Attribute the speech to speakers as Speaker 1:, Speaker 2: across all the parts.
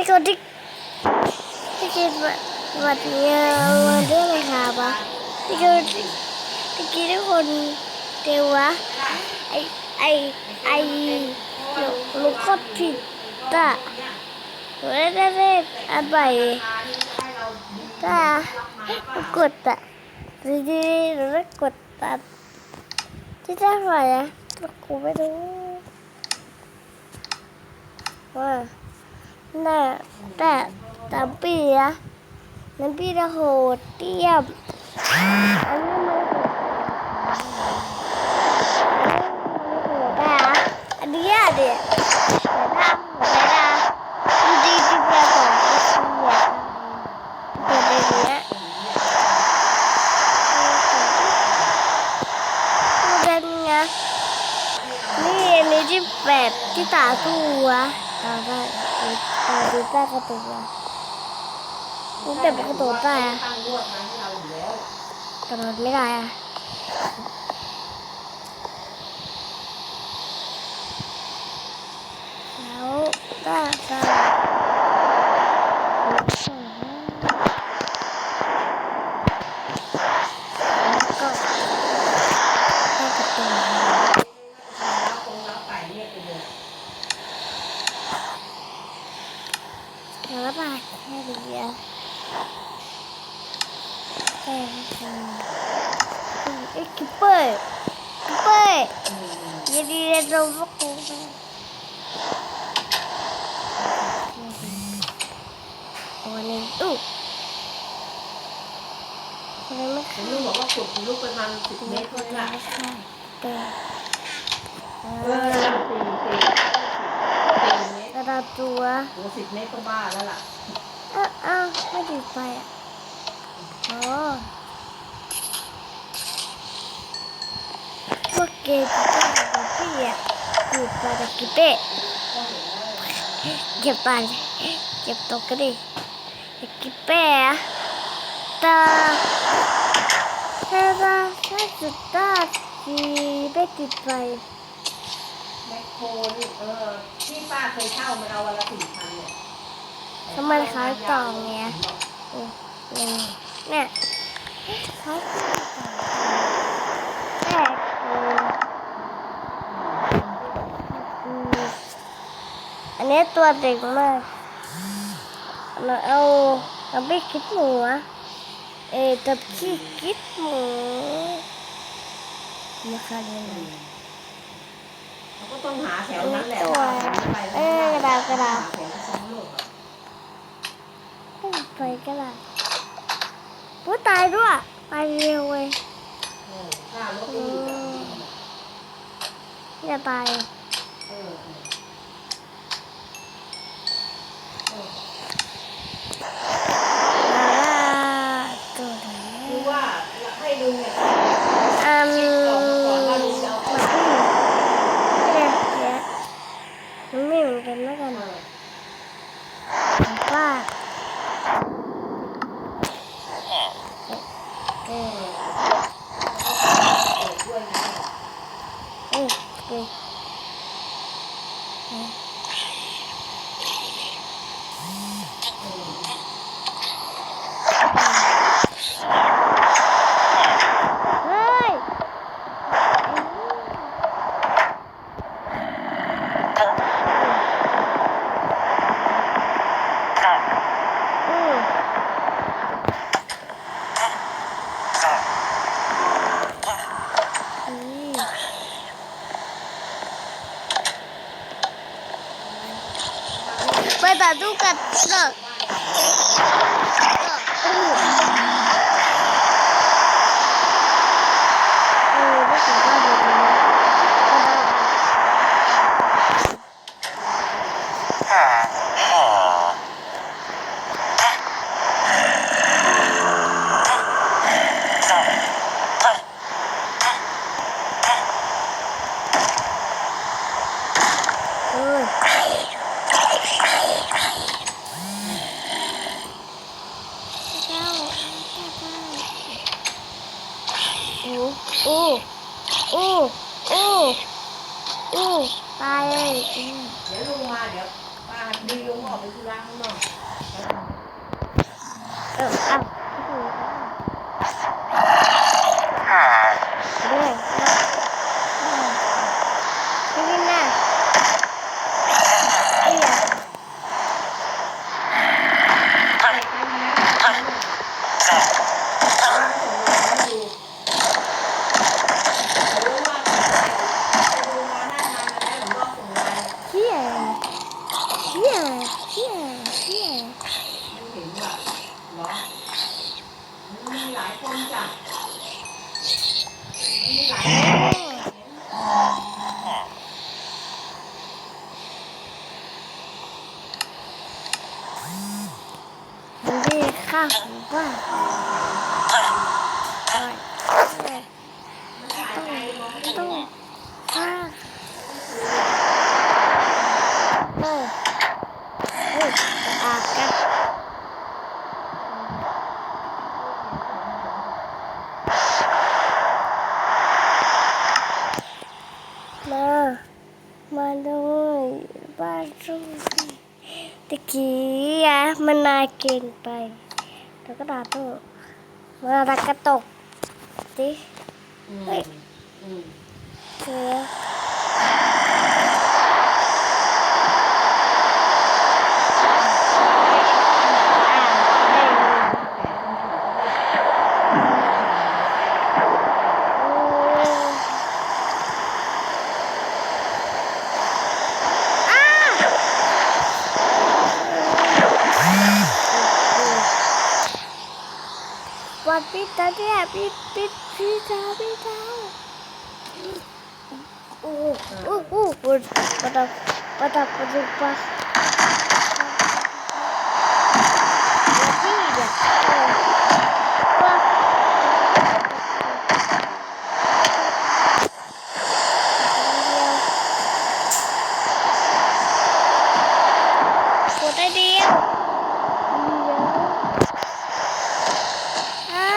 Speaker 1: พี่คนที่พี่คิดว่าวันนี้มาเรื่องอะไรครับวะพี่คนพี่คิดทุกคนเดี๋ยววะไอไอไอลูกก็ผิดอะหนูได้ได้อะไรถ้ากดอะดีดีหนูได้กดตัดที่ได้ไหมอะกูไม่รู้ว่า น่ะแต่ตามปีอะนั้นปีจะโหดเตี้ยมอันนี้มันโหดอะอันนี้อะเด็กแต่ถ้าโหดนะดูดีดีไปก่อนก็เสียตัวเด็กเนี้ยตัวเด็กเนี้ยนี่อันนี้ที่แบบที่ตาตัวตาได้ตาดูใต้กระตุกอะมันแบบกระตุกได้อะ
Speaker 2: ตั้งงวดมาให้เราอยู่แล้ว
Speaker 1: แต่มันไม่ได้อะแล้วตาตาก็ใต้กระตุก
Speaker 2: รับคงรับไปเนี่ยไปเลย
Speaker 1: แล้วก็มาแค่เดี ยวแค่นี้เอ้คิปเปอร์คิปเปอร์ยินดีเรียนรู้พวกกูโอ้นี่อู้ไม่
Speaker 2: ผ
Speaker 1: ใช่
Speaker 2: มลูกบอกว่าขุดลูกประมาณสิบเมตร
Speaker 1: ค
Speaker 2: เท่านั้นนี้
Speaker 1: ไม่ใช่เต็ม
Speaker 2: เออสี่สี่สี่เมตร
Speaker 1: กระดาตัว
Speaker 2: โอ้สิบเมตรก็บ้าแล้วล่ะ
Speaker 1: เอ้าเอ้าไม่ติดไฟอะอ๋อพวกเกย์ที่ต้องกับพี่อะอยู่ไปตะกี้เป๊ะเก็บตันเก็บตกก็ดิตะกี้เป๊ะตาตาตาถ้าสุดตาจีไม่ติดไฟ
Speaker 2: แมคโครนี่เออที่ป้าเคยเช่ามันเอาวันละสี่พันเนี่ย
Speaker 1: ทำไมขายต่อเงี้ยอืมอืมเนี่ยเขาแต่อืมอืมอันนี้ตัวเด็กมากเราเอาเราไม่คิดหมูอะเออตับขี้คิดหมูราคาเท่าไหร่
Speaker 2: เขาก็ต้องหาแถวนั้นแหละ
Speaker 1: ตัว
Speaker 2: ไป
Speaker 1: เออกระดาษกระดาษ
Speaker 2: แถวสองโลกอะ
Speaker 1: ไม่ไปก็ได้ผู้ตายด้วยไปเร็วเว้ย
Speaker 2: เออค่ารถ
Speaker 1: อื
Speaker 2: ก็อยู่แบบนี้
Speaker 1: มอย่าตาย
Speaker 2: เออเออเออ
Speaker 1: ตัวไหน
Speaker 2: คือว่าให้ลุงเนี่ย
Speaker 1: อืม
Speaker 2: ก่อนก่อนว่าลุงจะเอาไป
Speaker 1: เนี่ยเนี่ยมันไม่เหมือนกันแล้วกัน
Speaker 2: เออ
Speaker 1: ว่าเออ
Speaker 2: เออด้วยนะ
Speaker 1: เออเออเฮ้ยอืมอืม ไป ต่อตู้กันเลิกเออไม่ถึงบ้านเลยนะเออเจ้าโอ้โอ้ โอ้โอ้โอ้ตายเลยอืม
Speaker 2: เดี๋ยวลุงมาเดี๋ยว
Speaker 1: เป้า
Speaker 2: ดีลงออกไปธุระข้างนอก
Speaker 1: เออเอาด้วยนี่นี่น่ะนี่อะ
Speaker 2: ไปไปนะป้าส่งมาให้ดูรู้ว่าไปดูมานั่นมาแล้วหลวงพ่อส่งมา
Speaker 1: เฮียเฮียเฮียเฮีย
Speaker 2: ไม่เห็นว่ะเหรอมีหลายคนจ้ะมีหลายคน
Speaker 1: มันได้ข้าวของบ้านต้องข้าเออเอออากันมา มาด้วยบ้านทุ่งตะกี้อะมันนายเกินไป แล้วก็ดาตัวมาตะกระตกดิ
Speaker 2: อืมอืม
Speaker 1: เสือวัดปิดตาเนี่ยปิดปิดปิดตาปิดตาโอ้ โอ้โอ้โอ้ปะตาปะตาปะตาปะที่เนี่ยปะกดได้เดียวใช่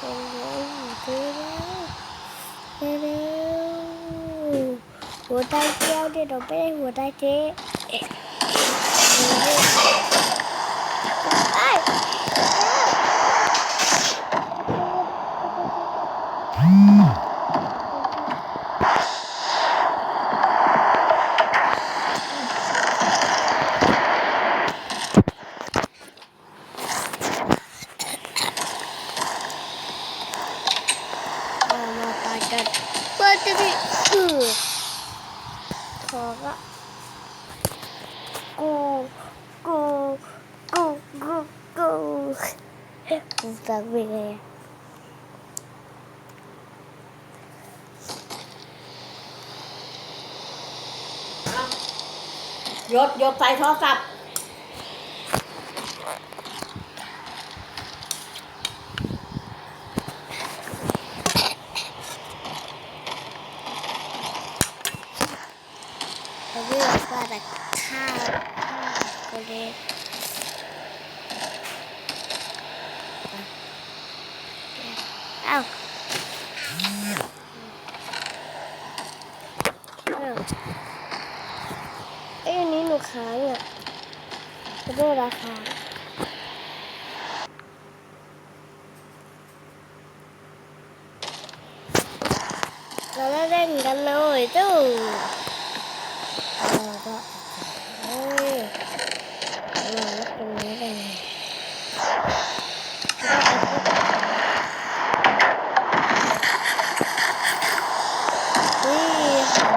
Speaker 1: เร็วเร็วเร็วเร็วหัวใจเจียวเดี๋ยวเราไปได้หัวใจเจ๊เอ๊ะเอ้ยมามาตายกันเปิดจะดิเออขอก็กูกูกูกูกูกูสักไปเลย
Speaker 2: ยศยศใส่โทรศัพท์
Speaker 1: เราเลือกว่าแต่ข้าวก็เลยเอ้าเอ้าเอ้ย อันนี้หนูค้างอะจะได้ราคาเราได้เล่นกันเลยตู้เราก็เอ้ยเราก็ตรงนี้เลยนี่ค่ะ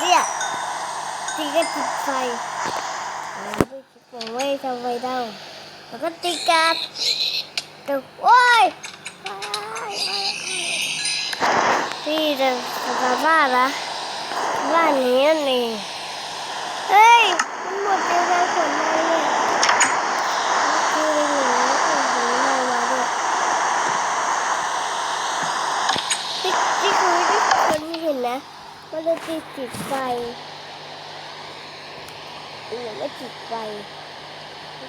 Speaker 1: เนี่ย ตีก็ติดไฟเราไม่คิดว่าไม่ทำไฟเดาแล้วก็ตีกันตึกโอ้ยที่จะสตาร์บ้านละบ้านนี้นั่เฮ้ยมันหมดเวลาขนมาเนี่ยคือหนูแล้วก็หนูมามาด้วยที่คือที่คนเห็นนะ มันจะติดติดไฟ ยังไม่ติดไฟ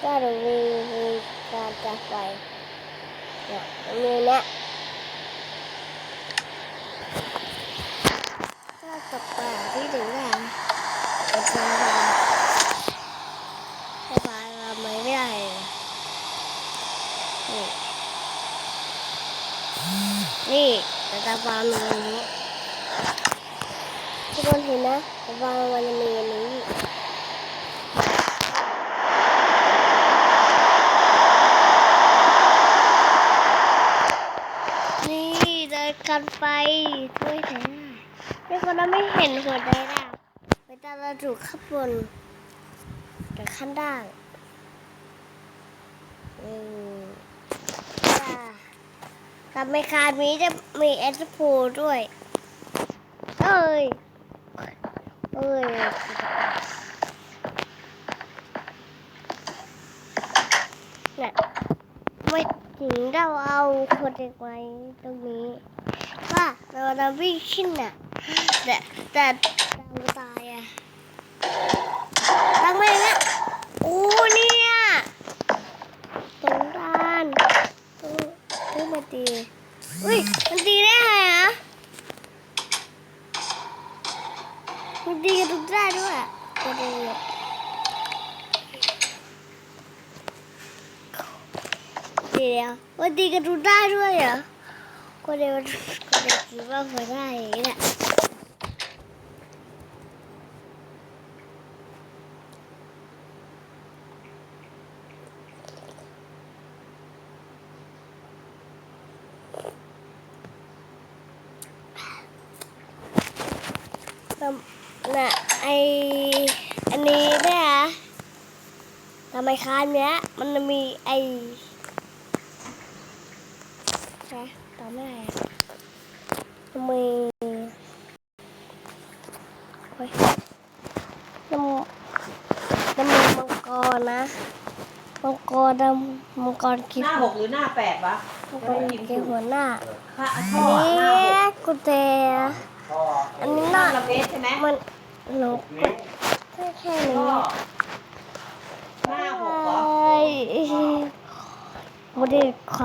Speaker 1: ก็เรามีมีการจับไฟเนี่ยตรงนี้เนี่ยถ้าตกปลาที่ถึงแหล่งจะเจอเราให้ปลาเราไม่ได้เนี่นี่แต่ตาปลามีอันนี้ทุกคนเห็นนะตาปลามันจะมีอันนี้นี่ เดินกันไปด้วยแต่นี่คนนั้นไม่เห็นหัวใจดาวไปตาเราถูกข้างบนกับข้างล่างอืมจ้ากับไมคาดมีจะมีเอสโพด้วยเอ้ยเอ้ยเนี่ยไม่ถึงเราเอาคนเด็กไว้ตรงนี้ ว่าเราเราวิ่งขึ้นน่ะแต่แต่เราตายอะตั้งไม่นะโอ้เนี่ยตรงด้านตรงตรงมาตีอุ้ยมันตีได้ไงอะมันตีกันทุกด้านด้วยอะก็ดีอะเดี๋ยววันดีกันดูได้ด้วยเหรอก็เดียวก็เดี๋ยว คิดว่าพอได้อย่างนี้แหละแล้วน่ะไออันนี้เนี่ยทำไมคานเนี้ยมันจะมีไอ นะต่อไม่ได้อะ มีโอ้ยน้ำน้ำมันมังกรนะ มังกรน้ำมังกรกิน
Speaker 2: หน้าหกหรือหน้าแปดวะ
Speaker 1: มังกรกินหัวหน้า
Speaker 2: ค่ะ
Speaker 1: อัน
Speaker 2: พ่อ
Speaker 1: นี้
Speaker 2: หน้าหก
Speaker 1: กุเตอันนี้
Speaker 2: หน้า
Speaker 1: น่ะ
Speaker 2: ละเมตรใช่ไหม
Speaker 1: มันหนูแค่แค่นี้
Speaker 2: พ่อหน้าหกเหรอ
Speaker 1: ไอ้บูดดี้ข